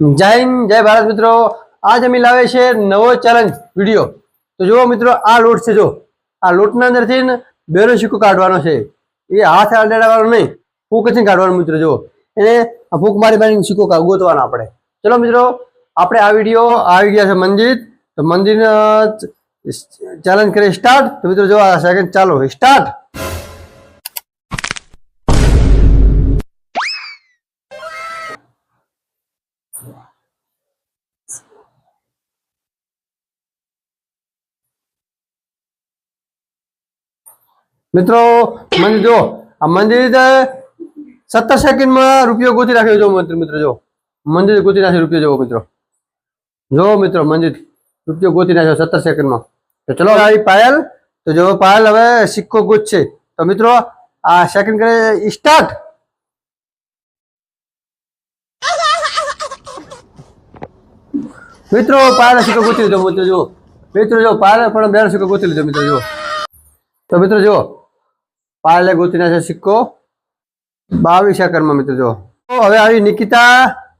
જય હિન્દ, જય ભારત મિત્રો. આજ અમે લાવે છે નવો ચેલેન્જ વીડિયો તો જુઓ મિત્રો, આ લોટ છે જો. આ લોટના અંદરથી બેનો સિક્કો કાઢવાનો છે. એ હાથ અડાડવાનો નહીં, ફૂંકથી કાઢવાનો મિત્રો, જુઓ. એને ફૂંક મારી મારી સિક્કો ગોતવાનો આપણે. ચલો મિત્રો, આપણે આ વીડિયો આવી ગયા છે મંદિર. તો મંદિર ચેલેન્જ કરીએ સ્ટાર્ટ તો મિત્રો, જુઓ સેકન્ડ ચાલો. સ્ટાર્ટ મિત્રો મંદિર જો, આ મંદિર સત્તર સેકન્ડમાં રૂપિયો ગોતી રાખ્યો જો મિત્ર મિત્રો, જો. મંદિર ગોતી નાખ્યો રૂપિયો જોવો, મિત્રો. જો, મિત્રો મંદિર રૂપિયો ગોતી નાખ્યો સત્તર સેકન્ડમાં. તો ચલો આવી પાયલ. તો જો, પાયલ હવે સિક્કો ગોતશે. તો મિત્રો, આ સેકન્ડ કરે સ્ટાર્ટ મિત્રો, પાયલ સિક્કો ગોતી લીધો મિત્રો જો. મિત્રો, જો, પાયલ પણ બે સિક્કો ગોતી લીધો, મિત્રો, જો. તો મિત્રો જો પાયલે ગોતીના છે સિક્કો. બાવીસ સેકન્ડમાં મિત્રો જુઓ. હવે આવી નિકિતા,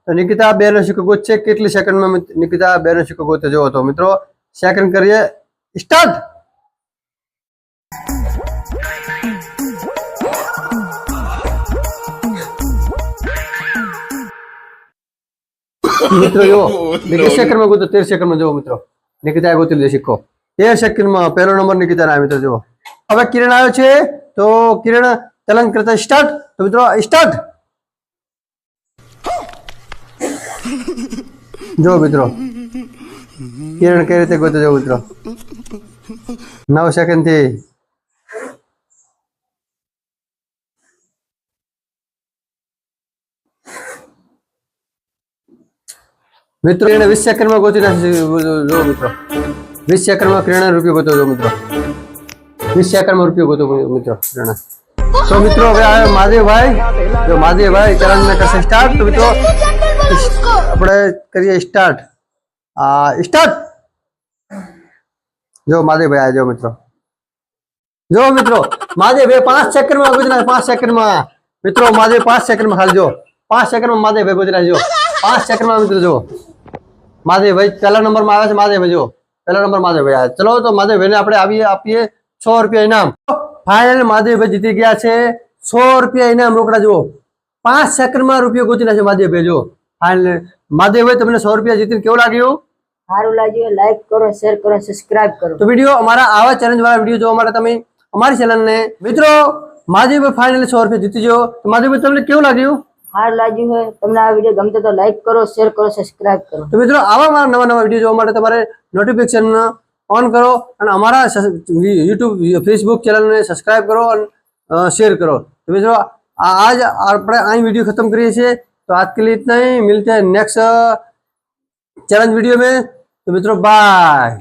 તો નિકિતા બે નો સિક્કો ગોતશે. કેટલી સેકન્ડમાં નિકિતા બે નો સિક્કો ગોતે જુઓ તો મિત્રો. સેકન્ડ કરીએ. સ્ટાર્ટ મિત્રો જુઓ, નિકિત સેકન્ડમાં ગોતો, તેર સેકન્ડમાં જુઓ મિત્રો. નિકિતા ગોતી લીધો સિક્કો. તેર સેકન્ડમાં પહેલો નંબર નિકિતા ના મિત્રો જુઓ. હવે કિરણ આવ્યો છે. તો કિરણ ચલન કરતા સ્ટાર્ટ તો મિત્રો સ્ટાર્ટ જો મિત્રો, કિરણ કઈ રીતે ગોતો જો મિત્રો? નવ સેકન્ડથી. મિત્રો એને વીસ સેકન્ડમાં ગોતી નાખી જો મિત્રો, વીસ સેકન્ડમાં કિરણ રૂપિયો ગોતો જો મિત્રો. વીસ સેકન્ડમાં હતો મિત્રો તો મિત્રો હવે આવે મહાદેવભાઈ જો મહાદેવભાઈ ચરણને કરશે સ્ટાર્ટ તો મિત્રો આપણે કરીએ સ્ટાર્ટ આ સ્ટાર્ટ જો મહાદેવભાઈ આ જો મિત્રો. જો મિત્રો મહાદેવભાઈ પાંચ સેકન્ડમાં ગુજરાત પાંચ સેકન્ડમાં. મિત્રો મહાદેવ પાંચ સેકન્ડમાં ખાલી જો. પાંચ સેકન્ડમાં મહાદેવભાઈ ગુજરાત જો પાંચ સેકન્ડમાં મિત્રો જો. મહાદેવભાઈ પહેલા નંબરમાં આવે છે મહાદેવભાઈ જો. પહેલા નંબર મહાદેવભાઈ આવે. ચલો તો મહાદેવભાઈને આપણે આવીએ આપીએ. સો રૂપિયા ઇનામ. ફાઇનલ માધવીભાઈ જીતી ગયા છે. સો રૂપિયા ઇનામ રોકડા જુઓ. પાંચ સેકન્ડમાં રૂપિયા ગોતી છે માધવીભાઈ જુઓ. ફાઇનલ મહાદેવભાઈ તમને સો રૂપિયા જીતીને કેવું લાગ્યું? સારું લાગ્યું. લાઈક કરો શેર કરો સબસ્ક્રાઇબ કરો. તો વીડિયો અમારા આવા ચેલેન્જ વાળા વીડિયો જોવા માટે તમે અમારી ચેનલને મિત્રો મહાદેવભાઈ ફાઇનલ સો રૂપિયા જીતી જો તો મહાદેવભાઈ તમને કેવું લાગ્યું? સારું લાગ્યું હોય. તમને આ વીડિયો ગમતો તો લાઈક કરો શેર કરો સબસ્ક્રાઇબ કરો. તો મિત્રો આવા મારા નવા નવા વીડિયો જોવા માટે તમારે નોટિફિકેશન ઓન કરો અને અમારા યુટ્યુબ ફેસબુક ચેનલને સબસ્ક્રાઇબ કરો અને शेयर करो तो मित्रों आ- आज આપણે અહીં वीडियो खत्म करिए છીએ तो आज के लिए इतना ही मिलते हैं नेक्स्ट चैलेंज वीडियो में तो मित्रों बाय